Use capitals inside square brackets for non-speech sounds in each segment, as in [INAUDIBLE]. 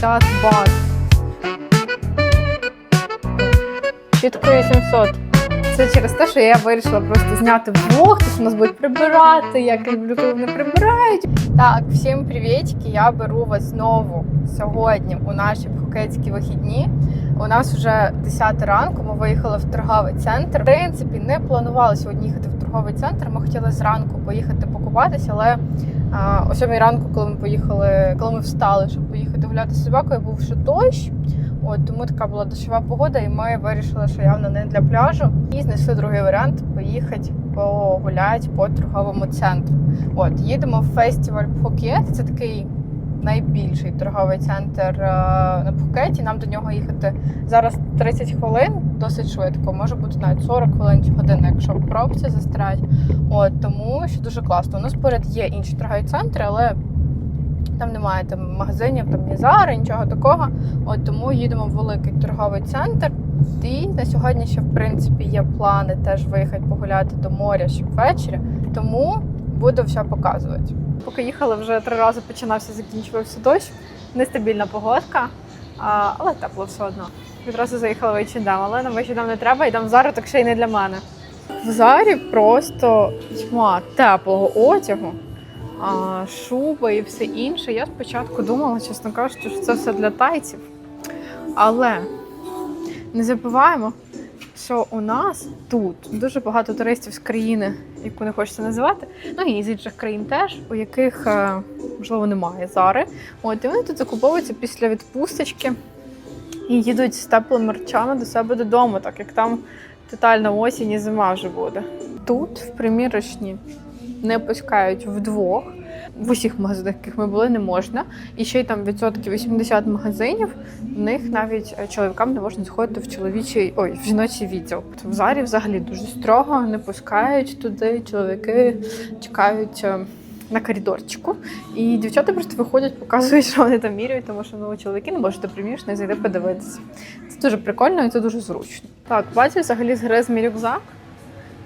150 бат. Чітко 800. Це через те, що я вирішила просто зняти влог, тому що нас будуть прибирати. Я люблю, коли вони прибирають. Так, всім привітки. Я беру вас знову сьогодні у наші пхукетські вихідні. У нас вже 10 ранку. Ми виїхали в торговий центр. В принципі, не планували сьогодні їхати в торговий центр. Ми хотіли зранку поїхати покупатися, але а, о сьомій ранку, коли ми поїхали, коли ми встали, щоб поїхати гуляти з собакою, був ще дощ. От тому така була дощова погода, і ми вирішили, що явно не для пляжу. І знайшли другий варіант поїхати погуляти по торговому центру. От їдемо в фестиваль Пхукет. Це такий найбільший торговий центр е, на Пхукеті. Нам до нього їхати зараз 30 хвилин, досить швидко. Може бути навіть 40 хвилин чи година, якщо в пробці застрять. От тому що дуже класно. У нас поряд є інші торгові центри, але там немає там магазинів, там ні Зара, нічого такого. От тому їдемо в великий торговий центр. І на сьогодні ще в принципі є плани теж виїхати погуляти до моря ще ввечері. Тому буду все показувати. Поки їхали, вже три рази починався, закінчувався дощ. Нестабільна погодка, але тепло все одно. Відразу заїхала в але на H&M не треба, йдемо в Зару, так ще й не для мене. В Зарі просто тьма теплого одягу а, шуба і все інше. Я спочатку думала, чесно кажучи, що це все для тайців. Але не забуваємо, що у нас тут дуже багато туристів з країни, яку не хочеться називати, ну і з інших країн теж, у яких, е, можливо, немає зари. От, і вони тут закуповуються після відпусточки і їдуть з теплими речами до себе додому, так як там тотальна осінь і зима вже буде. Тут, в примірочні, не пускають вдвох. В усіх магазинах, яких ми були, не можна. І ще й там відсотків 80 магазинів. В них навіть е, чоловікам не можна заходити в чоловічий, ой, в жіночий відділ. В зарі взагалі дуже строго, не пускають туди. Чоловіки чекають е, на коридорчику. І дівчата просто виходять, показують, що вони там міряють, тому що ну, чоловіки не можуть примірно зайти подивитися. Це дуже прикольно і це дуже зручно. Так, бачу, взагалі згриз мій рюкзак.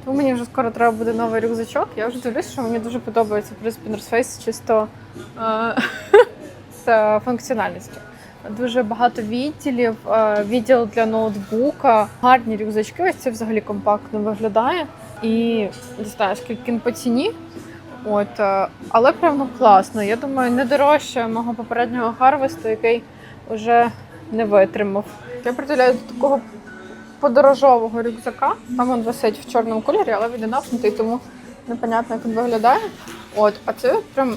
Тому мені вже скоро треба буде новий рюкзачок. Я вже дивлюсь, що мені дуже подобається в принципі чисто е- [LAUGHS] з е, функціональністю. Дуже багато відділів, е, відділ для ноутбука, гарні рюкзачки. Ось це взагалі компактно виглядає. І не знаю, скільки він по ціні. От, але прям ну, класно. Я думаю, не дорожче мого попереднього харвесту, який вже не витримав. Я приділяю до такого подорожового рюкзака. Там він висить в чорному кольорі, але він напнутий, тому непонятно, як він виглядає. От, а це прям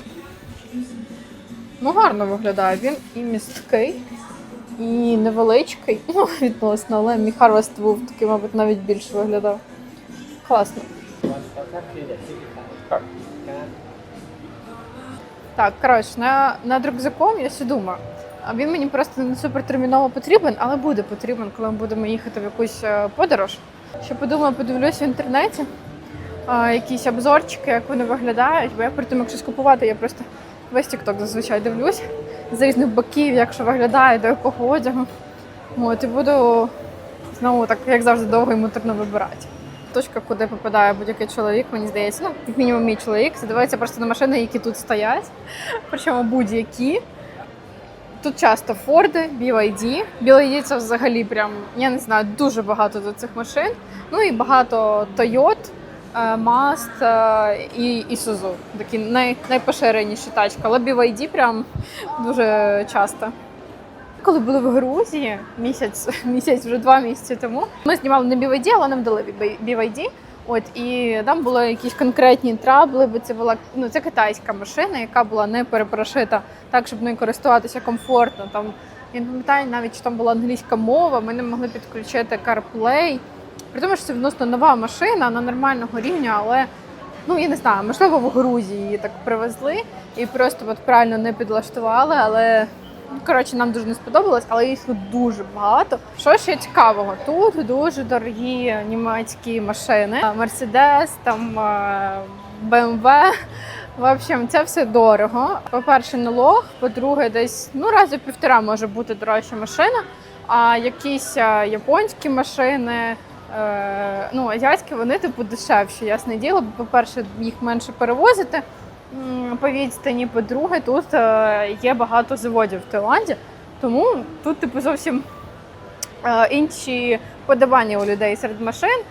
ну, гарно виглядає. Він і місткий, і невеличкий. Ну, [LAUGHS] відносно, але Harvest був такий, мабуть, навіть більше виглядав. Класно. Так, коротше, на, над рюкзаком я ще думаю. Він мені просто не супертерміново потрібен, але буде потрібен, коли ми будемо їхати в якусь е, подорож. Ще подумаю, подивлюсь в інтернеті якісь обзорчики, як вони виглядають. Бо я перед тим, як щось купувати, я просто весь TikTok зазвичай дивлюсь з різних боків, як що виглядає, до якого одягу. От, і буду знову так, як завжди, довго і муторно вибирати. Точка, куди попадає будь-який чоловік, мені здається, ну, як мінімум мій чоловік, це дивиться просто на машини, які тут стоять. [LAUGHS] Причому будь-які. Тут часто Форди, BYD. BYD це взагалі прям, я не знаю, дуже багато до цих машин. Ну і багато Toyota, е, е, і Isuzu. Такі най, найпоширеніші тачки. Але BYD прям дуже часто. Коли були в Грузії місяць, [LAUGHS] місяць вже два місяці тому, ми знімали не BYD, але нам дали BYD. От і там були якісь конкретні трабли, бо це була ну це китайська машина, яка була не перепрошита так, щоб нею користуватися комфортно. Там я не пам'ятаю навіть, що там була англійська мова, ми не могли підключити CarPlay. При тому, що це відносно нова машина на нормального рівня, але ну я не знаю, можливо, в Грузії її так привезли і просто от правильно не підлаштували, але. Коротше, нам дуже не сподобалось, але їх тут дуже багато. Що ще цікавого? Тут дуже дорогі німецькі машини. Мерседес, там е, BMW. В общем, це все дорого. По-перше, налог, по-друге, десь ну рази півтора може бути дорожча машина. А якісь е, японські машини, е, ну азіатські, вони типу дешевші, ясне діло. По-перше, їх менше перевозити по відстані. По-друге, тут е, є багато заводів в Таїланді. Тому тут, типу, зовсім е, інші подобання у людей серед машин.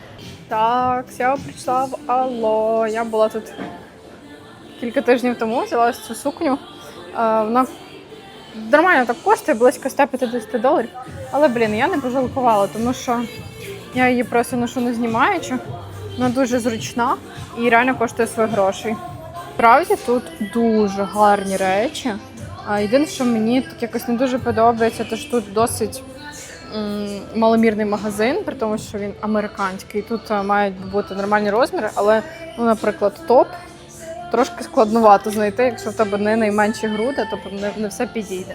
Так, я прийшла в Алло. Я була тут кілька тижнів тому, взяла цю сукню. Е, вона нормально так коштує, близько 150 доларів. Але, блін, я не пожалкувала, тому що я її просто ношу не знімаючи. Вона дуже зручна і реально коштує своїх грошей. Справді тут дуже гарні речі. Єдине, що мені так якось не дуже подобається, то що тут досить маломірний магазин, при тому, що він американський. Тут а, мають бути нормальні розміри, але, ну, наприклад, топ трошки складновато знайти, якщо в тебе не найменші груди, то не, не все підійде.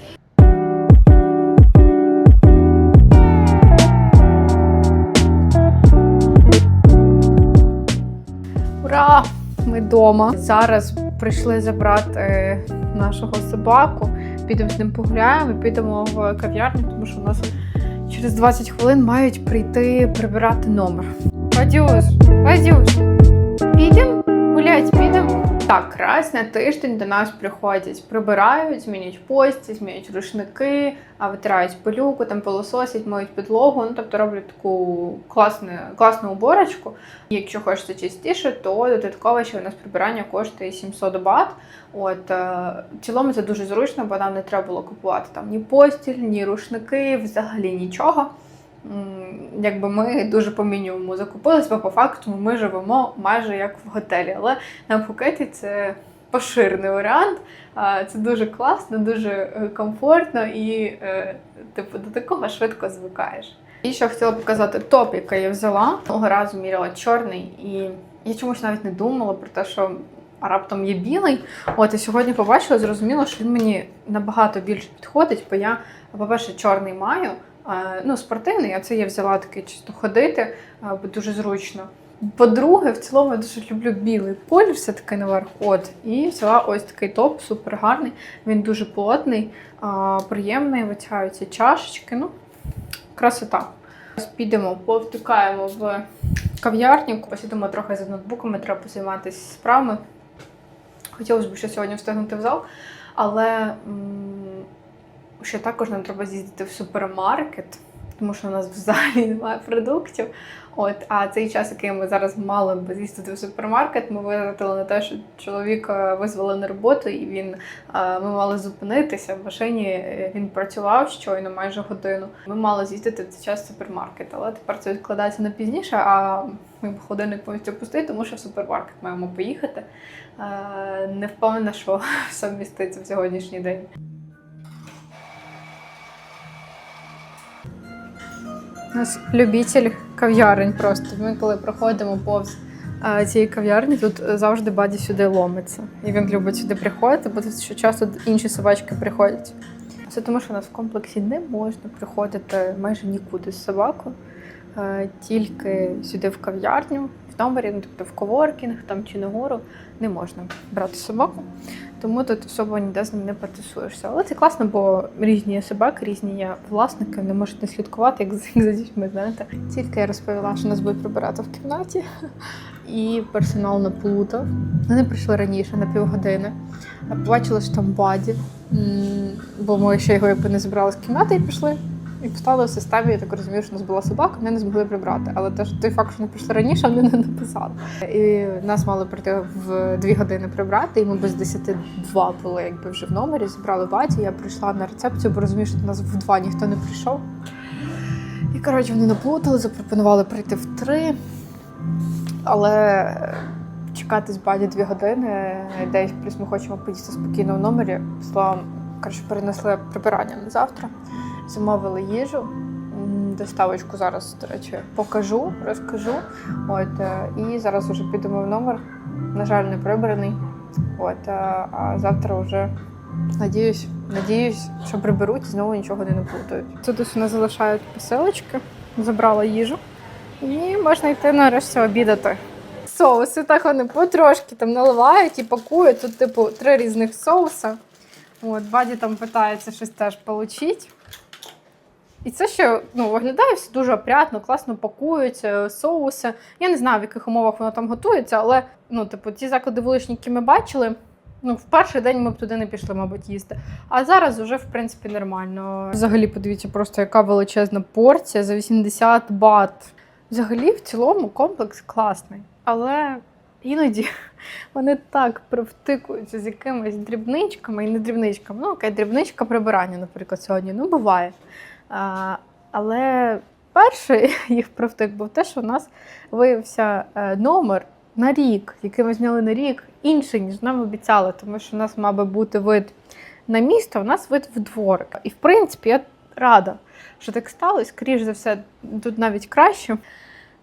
Ми вдома. Зараз прийшли забрати е, нашого собаку. Підемо з ним погуляємо, підемо в кав'ярню, тому що у нас через 20 хвилин мають прийти прибирати номер. Вадюш, Вадюш, підемо гулять, підемо. Так, раз на тиждень до нас приходять, прибирають, змінюють пості, змінюють рушники, витирають пилюку, там пилососять, миють підлогу. Ну тобто роблять таку класну, класну уборочку. Якщо хочеться частіше, то додатково ще у нас прибирання коштує 700 бат. От е, в цілому це дуже зручно, бо нам не треба було купувати там ні постіль, ні рушники, взагалі нічого. Якби ми дуже по мінімуму закупились, бо по факту ми живемо майже як в готелі. Але на Пхукеті це поширений варіант. Це дуже класно, дуже е, комфортно і е, типу до такого швидко звикаєш. І що хотіла показати топ, який я взяла. Того разу міряла чорний, і я чомусь навіть не думала про те, що раптом є білий. От і сьогодні побачила, зрозуміла, що він мені набагато більше підходить, бо я, по-перше, чорний маю. Е, Ну, спортивний, а це я взяла такий чисто ходити, е, бо дуже зручно. По-друге, в цілому я дуже люблю білий колір, все таки наверх. От, і взяла ось такий топ, супер гарний. Він дуже плотний, приємний, витягуються чашечки. Ну, красота. Підемо, повтикаємо в кав'ярню, посидимо трохи за ноутбуками, треба позайматися справами. Хотілося б ще сьогодні встигнути в зал, але ще також нам треба з'їздити в супермаркет, тому що у нас взагалі немає продуктів. От, а цей час, який ми зараз мали б з'їздити в супермаркет, ми витратили на те, що чоловіка визвали на роботу, і він е, ми мали зупинитися в машині. е, Він працював щойно майже годину. Ми мали з'їздити в цей час в супермаркет, але тепер це відкладається на пізніше. А ми б годинник повністю пустий, тому що в супермаркет маємо поїхати. Е, Не впевнена, що [LAUGHS] все вміститься в сьогоднішній день. У нас любитель кав'ярень просто. Ми коли проходимо повз е, цієї кав'ярні, тут завжди баді сюди ломиться. І він любить сюди приходити, бо тут ще часто інші собачки приходять. Це тому, що у нас в комплексі не можна приходити майже нікуди з собакою, е, тільки сюди в кав'ярню, в номері, ну тобто в коворкінг там чи нагору не можна брати собаку. Тому тут особо ніде з ним не потусуєшся. Але це класно, бо різні собаки, різні є власники, вони можуть не слідкувати, як, [LAUGHS] як за дітьми, знаєте. Тільки я розповіла, що нас будуть прибирати в кімнаті, [LAUGHS] і персонал наплутав. Вони прийшли раніше на півгодини. Побачили, що там баді, бо ми ще його якби не забрали з кімнати і пішли. І поставили в системі, я так розумію, що у нас була собака, вони не змогли прибрати. Але те, що той факт, що вони прийшли раніше, вони не написали. І нас мали прийти в дві години прибрати, і ми без 10-2 були якби вже в номері, зібрали баті. Я прийшла на рецепцію, бо розумію, що до нас в два ніхто не прийшов. І коротше, вони наплутали, запропонували прийти в три. Але чекати з баді дві години, десь плюс ми хочемо поїсти спокійно в номері. Словом, коротше, перенесли прибирання на завтра, замовили їжу. Доставочку зараз, до речі, покажу, розкажу. От, е, і зараз вже підемо в номер. На жаль, не прибраний. От, е, а завтра вже надіюсь, надіюсь, що приберуть і знову нічого не наплутають. Тут ось у нас залишають посилочки, забрала їжу. І можна йти нарешті обідати. Соуси так вони потрошки там наливають і пакують. Тут, типу, три різних соуса. От, Баді там питається щось теж отримати. І це ще ну, виглядає все дуже опрятно, класно пакуються соуси. Я не знаю, в яких умовах воно там готується, але ну, типу, ті заклади вуличні, які ми бачили, Ну, в перший день ми б туди не пішли, мабуть, їсти. А зараз вже, в принципі, нормально. Взагалі, подивіться, просто яка величезна порція за 80 бат. Взагалі, в цілому комплекс класний. Але іноді [LAUGHS] вони так привтикуються з якимись дрібничками і не дрібничками. Ну, окей, дрібничка прибирання, наприклад, сьогодні. Ну, буває. Але перший [LAUGHS] їх привтик був те, що у нас виявився е, номер на рік, який ми зняли на рік, інший, ніж нам обіцяли, тому що у нас мав би бути вид на місто, у нас вид в дворик. І в принципі, я рада, що так сталося. Скоріше за все, тут навіть краще.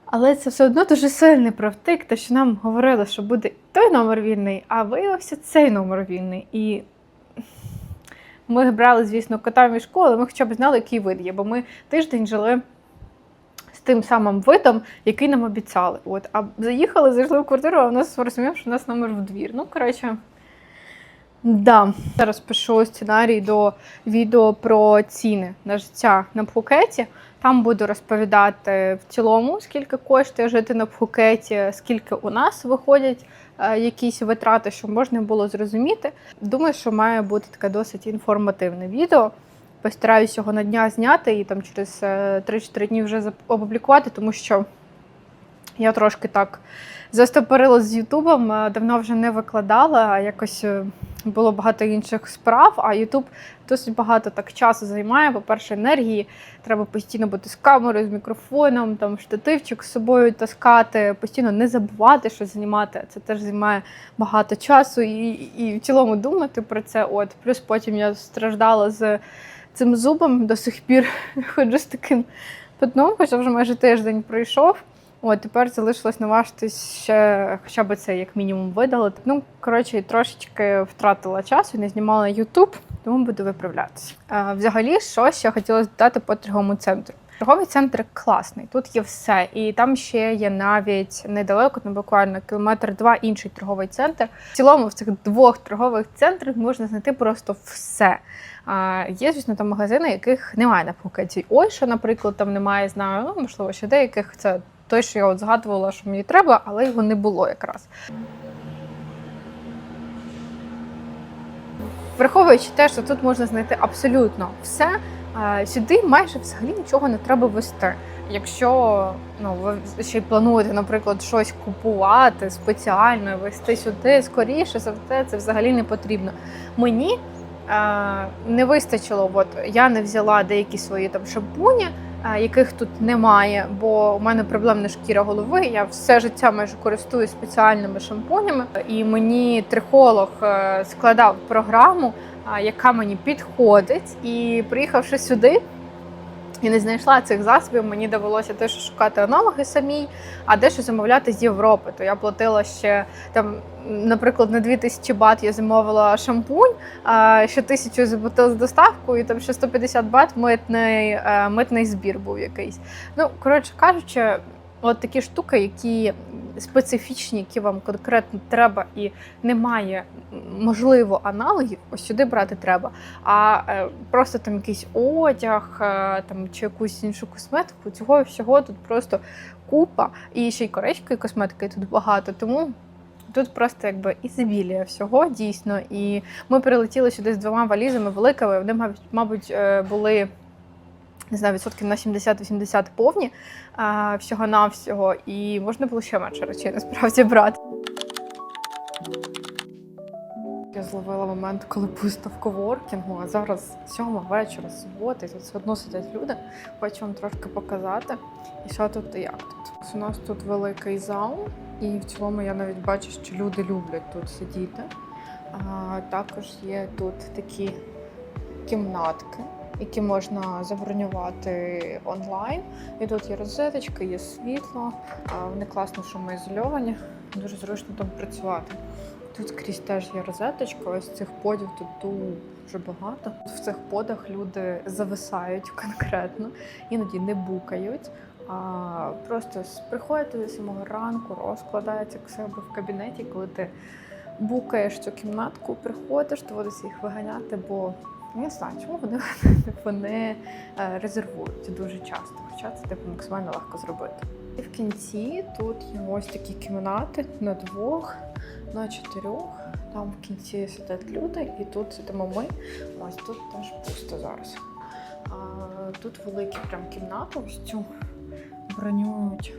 Але це все одно дуже сильний провтик, те, що нам говорили, що буде той номер вільний, а виявився цей номер вільний. І ми брали, звісно, кота в школи, ми хоча б знали, який вид є, бо ми тиждень жили з тим самим видом, який нам обіцяли. От, а заїхали, зайшли в квартиру, а в нас розумів, що у нас номер в двір. Ну, коротше. Да. Зараз пишу сценарій до відео про ціни на життя на Пхукеті. Там буду розповідати в цілому, скільки коштує жити на Пхукеті, скільки у нас виходять якісь витрати, щоб можна було зрозуміти. Думаю, що має бути таке досить інформативне відео. Постараюсь його на дня зняти і там через е, 3-4 дні вже опублікувати, тому що я трошки так застопорила з Ютубом, е, давно вже не викладала, якось е, було багато інших справ. А Ютуб досить багато так часу займає. По-перше, енергії. Треба постійно бути з камерою, з мікрофоном, там штативчик з собою таскати, постійно не забувати, що знімати. Це теж займає багато часу і, і в цілому думати про це. От плюс потім я страждала з цим зубом до сих пір [LAUGHS] ходжу з таким пятном, хоча вже майже тиждень пройшов. От тепер залишилось наважитись ще хоча б це як мінімум видалити. Ну коротше, трошечки втратила часу, не знімала Ютуб, тому буду виправлятися. А, взагалі, що ще хотілося додати по торговому центру. Торговий центр класний, тут є все, і там ще є навіть недалеко, ну буквально кілометр два інший торговий центр. В цілому в цих двох торгових центрах можна знайти просто все. А, є, звісно, там магазини, яких немає на Пхукеті. Ой, що, наприклад, там немає, знаю, ну можливо, ще деяких це той, що я от згадувала, що мені треба, але його не було якраз. Враховуючи те, що тут можна знайти абсолютно все, е, сюди майже взагалі нічого не треба вести. Якщо ну, ви ще й плануєте, наприклад, щось купувати спеціально, вести сюди скоріше за все, це взагалі не потрібно. Мені е, не вистачило, от я не взяла деякі свої там шампуні, яких тут немає, бо у мене проблемна шкіра голови. Я все життя майже користуюсь спеціальними шампунями, і мені трихолог е, складав програму, яка мені підходить. І приїхавши сюди. І не знайшла цих засобів, мені довелося теж шукати аналоги самій, а дещо замовляти з Європи. То я платила ще там, наприклад, на 2000 бат я замовила шампунь, ще тисячу заплатила з доставкою, і там ще 150 бат митний, е, митний збір був якийсь. Ну, коротше кажучи, от такі штуки, які специфічні, які вам конкретно треба, і немає можливо аналогів, ось сюди брати треба. А е, просто там якийсь одяг е, там, чи якусь іншу косметику, цього всього тут просто купа. І ще й корейської косметики тут багато. Тому тут просто якби ізобілія всього дійсно. І ми прилетіли сюди з двома валізами великими. Вони, мабуть, е, були. Не знаю, відсотків на 70-80 повні а, всього-навсього, і можна було ще менше речей насправді брати. Я зловила момент, коли пусто в коворкінгу, а зараз сьома вечора, субота, і тут все одно сидять люди. Хочу вам трошки показати. І що тут і як тут. У нас тут великий зал, і в цілому я навіть бачу, що люди люблять тут сидіти. А, також є тут такі кімнатки, які можна забронювати онлайн. І тут є розеточка, є світло, вони класно шумоізольовані, дуже зручно там працювати. Тут крізь теж є розеточка, ось цих подів тут дуже багато. В цих подах люди зависають конкретно, іноді не букають. А просто приходите до самого ранку, розкладається к себе в кабінеті, коли ти букаєш цю кімнатку, приходиш, доводиться їх виганяти, бо я не знаю, чому вони, [LAUGHS] вони е, резервують дуже часто, хоча це типу максимально легко зробити. І в кінці тут є ось такі кімнати на двох, на чотирьох. Там в кінці сидять люди, і тут сидимо ми. Ось тут теж пусто зараз. А, тут великі прям кімнати, ось цю бронюють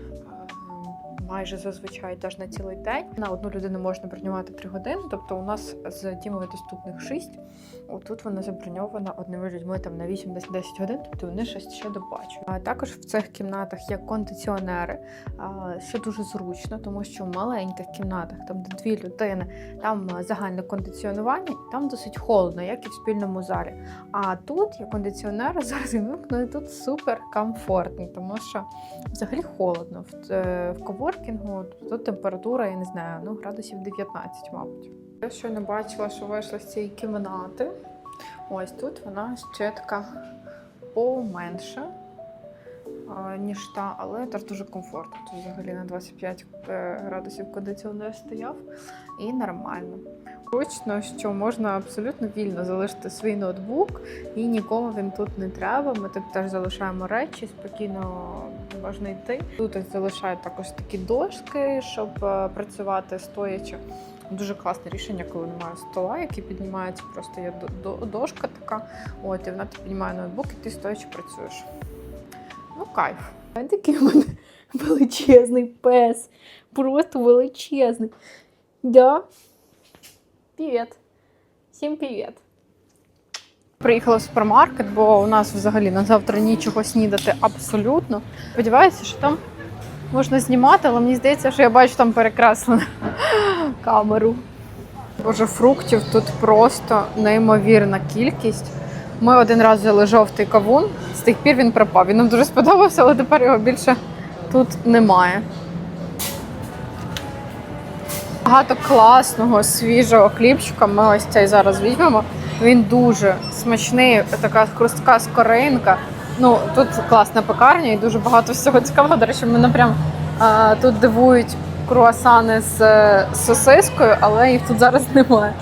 майже зазвичай теж на цілий день. На одну людину можна бронювати 3 години. Тобто у нас з Дімою доступних 6. Отут вона заброньована одними людьми там на 8-10 годин, тобто вони щось ще добачать. А також в цих кімнатах є кондиціонери, що дуже зручно, тому що в маленьких кімнатах, там де дві людини, там загальне кондиціонування, і там досить холодно, як і в спільному залі. А тут є кондиціонери, [LAUGHS] зараз він вимкнений, тут супер комфортно, тому що взагалі холодно. В, е, в коворкінгу тут температура, я не знаю, ну градусів 19, мабуть. Я щойно бачила, що вийшла з цієї кімнати. Ось тут вона ще така поменша, а, ніж та, але теж дуже комфортно. Тут взагалі на 25 е, градусів кондиціонер стояв і нормально. Зручно, що можна абсолютно вільно залишити свій ноутбук, і нікому він тут не треба. Ми тут теж залишаємо речі, спокійно можна йти. Тут залишають також такі дошки, щоб е, працювати стоячи. Дуже класне рішення, коли немає стола, який піднімається, просто є до- до- дошка така. От, і вона ти піднімає ноутбук, і ти стоячи працюєш. Ну, кайф. Такий у мене величезний пес. Просто величезний. Да. Привіт. Всім привіт. Приїхала в супермаркет, бо у нас взагалі на завтра нічого снідати абсолютно. Сподіваюся, що там можна знімати, але мені здається, що я бачу там перекреслену камеру. Боже, фруктів тут просто неймовірна кількість. Ми один раз взяли жовтий кавун, з тих пір він пропав. Він нам дуже сподобався, але тепер його більше тут немає. Багато класного свіжого хлібчика. Ми ось цей зараз візьмемо. Він дуже смачний, така хрустка скоринка. Ну тут класна пекарня і дуже багато всього цікавого. До речі, мене прям а, тут дивують круасани з е, сосискою, але їх тут зараз [LAUGHS] немає.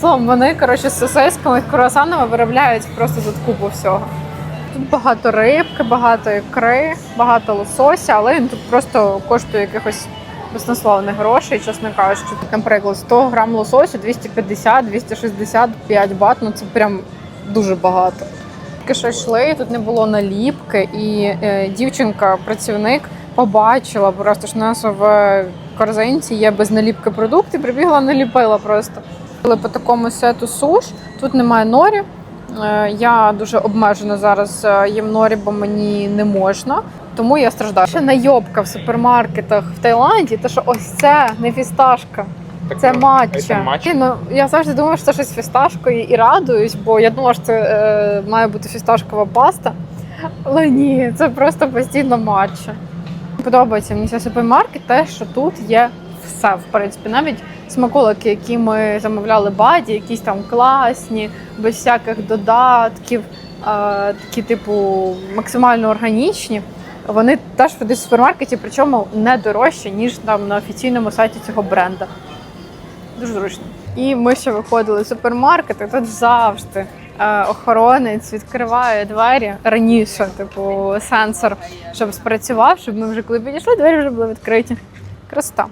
Словом, вони коротше з сосисками, з круасанами виробляють просто тут купу всього. Тут багато рибки, багато ікри, багато лосося, але він тут просто коштує якихось баснословних грошей, чесно кажучи. Тут, Наприклад, 100 грам лососю 250-265 бат, ну це прям дуже багато. Тільки що йшли, тут не було наліпки, і е, дівчинка-працівник побачила просто у нас в корзинці є без наліпки продукти, прибігла, наліпила просто. Але по такому сету суш, тут немає норі. Е, Я дуже обмежено зараз е, їм норі, бо мені не можна. Тому я страждаю. Ще найобка в супермаркетах в Таїланді, то що ось це не фісташка. Так, Це матча. матча. Ну, я завжди думала, що це щось фісташкою і радуюсь, бо я думала, що це е, має бути фісташкова паста. Але ні, це просто постійно матча. Подобається мені цей супермаркет, те, що тут є все. В принципі, навіть смаколики, які ми замовляли баді, якісь там класні, без всяких додатків, такі, типу, максимально органічні. Вони теж в супермаркеті, причому не дорожчі, ніж там на офіційному сайті цього бренда. Дуже зручно. І ми ще виходили з супермаркету. Тут завжди охоронець відкриває двері раніше, типу сенсор, щоб спрацював, щоб ми вже коли підійшли, двері вже були відкриті. Красота.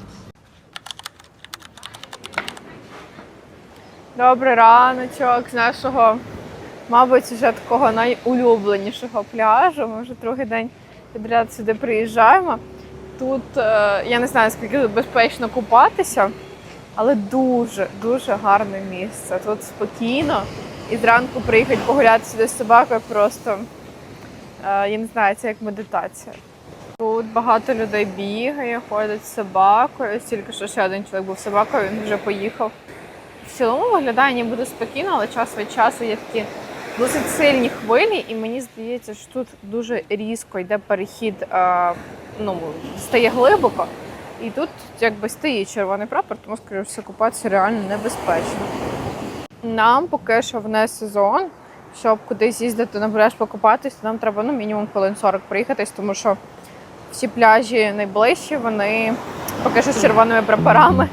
Добрий раночок з нашого, мабуть, вже такого найулюбленішого пляжу. Ми вже другий день підряд сюди приїжджаємо. Тут е, я не знаю, скільки безпечно купатися, але дуже дуже гарне місце. Тут спокійно. І зранку приїхати погуляти сюди з собакою просто е, я не знаю, це як медитація. Тут багато людей бігає, ходять з собакою. Тільки що ще один чоловік був собакою, він вже поїхав. В цілому виглядає ніби спокійно, але час від часу є такі досить сильні хвилі, і мені здається, що тут дуже різко йде перехід, е, ну, стає глибоко. І тут якби стоїть червоний прапор, тому скоріше все купатися реально небезпечно. Нам поки що в не сезон, щоб кудись їздити на пляж покупатись, нам треба ну, мінімум хвилин 40 приїхатись, тому що всі пляжі найближчі, вони поки що з червоними прапорами.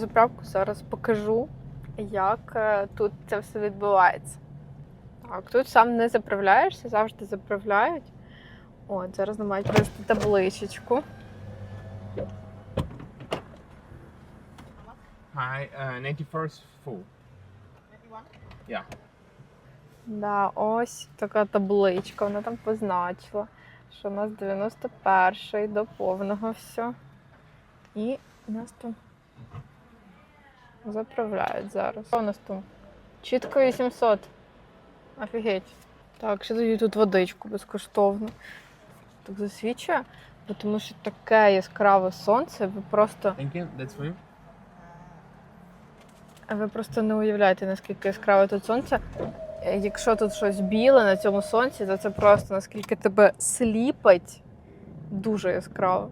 Заправку, зараз покажу, як е, тут це все відбувається. Так, тут сам не заправляєшся, завжди заправляють. От, зараз нам мають привезти табличечку. Hi, uh, 91st full. Yeah. Да, ось така табличка, вона там позначила, що у нас 91-й до повного все. І у нас там заправляють зараз. Що у нас там? Чітко 800. Офігеть. Так, ще дають тут водичку безкоштовно. Так засвічує, бо тому що таке яскраве сонце, ви просто, ви просто не уявляєте, наскільки яскраве тут сонце. Якщо тут щось біле на цьому сонці, то це просто наскільки тебе сліпить дуже яскраво.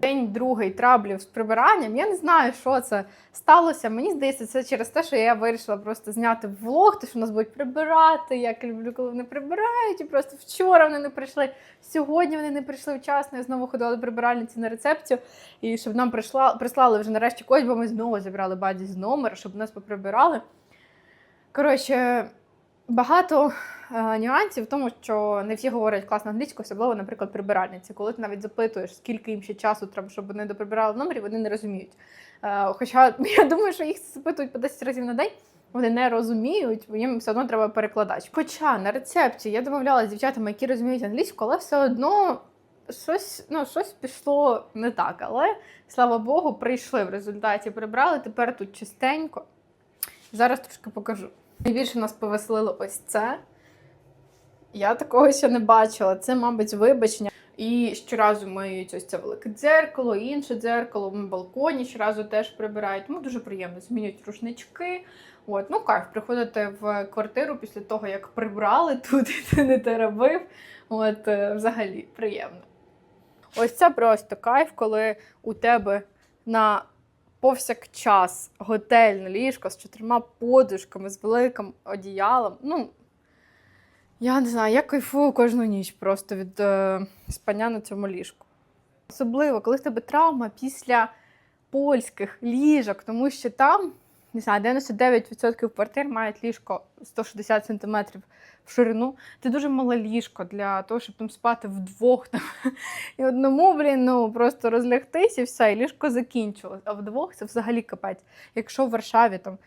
День другий траблів з прибиранням. Я не знаю, що це сталося. Мені здається, це через те, що я вирішила просто зняти влог, те, що нас будуть прибирати. Я люблю, коли вони прибирають. І просто вчора вони не прийшли. Сьогодні вони не прийшли вчасно. Я знову ходила до прибиральниці на рецепцію. І щоб нам прийшла, прислали вже нарешті когось, бо ми знову зібрали баді з номера, щоб нас поприбирали. Коротше, багато нюансів в тому, що не всі говорять класно англійську, особливо, наприклад, прибиральниці. Коли ти навіть запитуєш, скільки їм ще часу треба, щоб вони доприбирали номері, вони не розуміють. Е, хоча [LAUGHS] я думаю, що їх запитують по 10 разів на день. Вони не розуміють, бо їм все одно треба перекладач. Хоча на рецепті я домовлялася з дівчатами, які розуміють англійську, але все одно щось, ну, щось пішло не так. Але слава Богу, прийшли в результаті, прибрали. Тепер тут чистенько. Зараз трошки покажу. Найбільше нас повеселило ось це. Я такого ще не бачила. Це, мабуть, вибачення. І щоразу миють ось це велике дзеркало, інше дзеркало на балконі щоразу теж прибирають. Тому дуже приємно. Змінюють рушнички. От, ну кайф, приходити в квартиру після того, як прибрали [LAUGHS] тут, і ти не те. От, е, взагалі приємно. Ось це просто кайф, коли у тебе на повсякчас готельне ліжко з чотирма подушками, з великим одіялом. Ну, я не знаю, я кайфую кожну ніч просто від е, спання на цьому ліжку. Особливо, коли в тебе травма після польських ліжок, тому що там, не знаю, 99% квартир мають ліжко 160 см в ширину. Це дуже мале ліжко для того, щоб там спати вдвох. Там. І одному, блін, ну просто розлягтись і все, і ліжко закінчилось. А вдвох це взагалі капець. Якщо в Варшаві там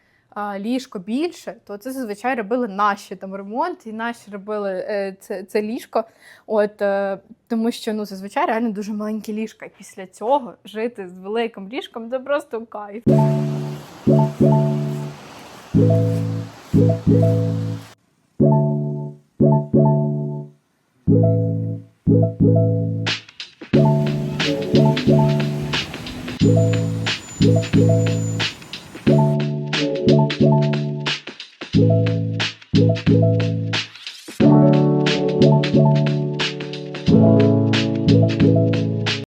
ліжко більше, то це зазвичай робили наші там ремонт, і наші робили е, це це ліжко. От е, тому що ну зазвичай реально дуже маленькі ліжка. І після цього жити з великим ліжком це просто кайф. Thank you. Thank you.